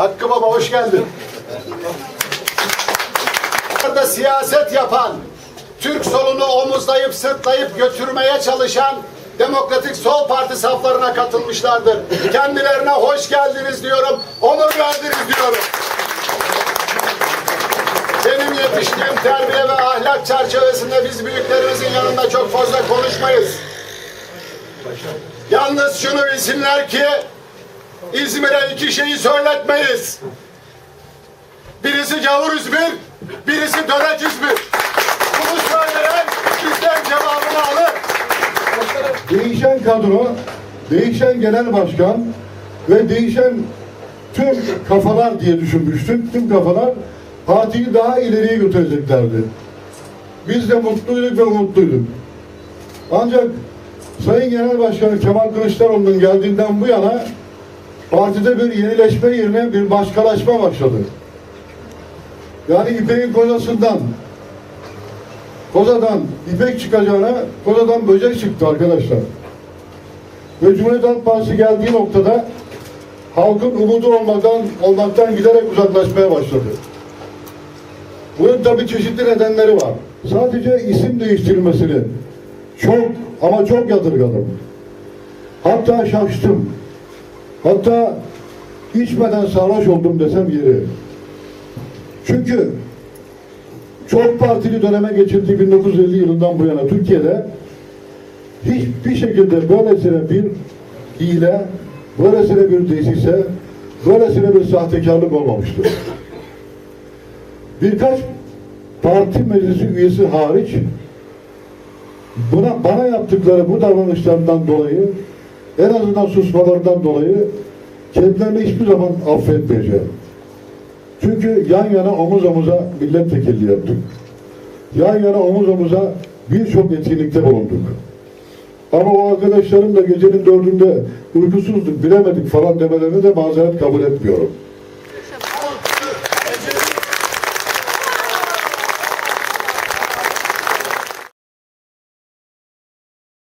Hakkı Baba hoş geldin. Burada siyaset yapan, Türk solunu omuzlayıp sırtlayıp götürmeye çalışan Demokratik Sol Parti saflarına katılmışlardır. Kendilerine hoş geldiniz diyorum, onur verdiniz diyorum. Benim yetiştiğim terbiye ve ahlak çerçevesinde biz büyüklerimizin yanında çok fazla konuşmayız. Yalnız şunu bilsinler ki İzmir'e iki şeyi söyletmeyiz. Birisi gavur İzmir, birisi dönek İzmir. Bunu söyleyen bizden cevabını alır. değişen kadro, değişen genel başkan ve değişen tüm kafalar diye düşünmüştük. Tüm kafalar partiyi daha ileriye götüreceklerdi. Biz de mutluyduk ve umutluyduk. Ancak Sayın Genel Başkanı Kemal Kılıçdaroğlu'nun geldiğinden bu yana partide bir yenileşme yerine bir başkalaşma başladı. Yani İpek'in kocasından kozadan ipek çıkacağına kozadan böcek çıktı arkadaşlar. Ve Cumhuriyet Halk Partisi geldiği noktada halkın umudu olmadan olmaktan giderek uzaklaşmaya başladı. Bunun tabii çeşitli nedenleri var. Sadece isim değiştirilmesini çok ama çok yadırgadım. Hatta şaştım. Hatta içmeden sarhoş oldum desem yeri. Çünkü çok partili döneme geçildiği 1950 yılından bu yana Türkiye'de hiçbir şekilde böylesine bir hile, böylesine bir desise, böylesine bir sahtekarlık olmamıştır. Birkaç parti meclisi üyesi hariç buna bana yaptıkları bu davranışlarından dolayı en azından susmalarından dolayı kendilerini hiçbir zaman affetmeyeceğim. Çünkü yan yana omuz omuza milletvekilliği yaptık. Yan yana omuz omuza birçok etkinlikte bulunduk. Ama o arkadaşların da gecenin dördünde uykusuzduk, bilemedik falan demelerini de mazeret kabul etmiyorum.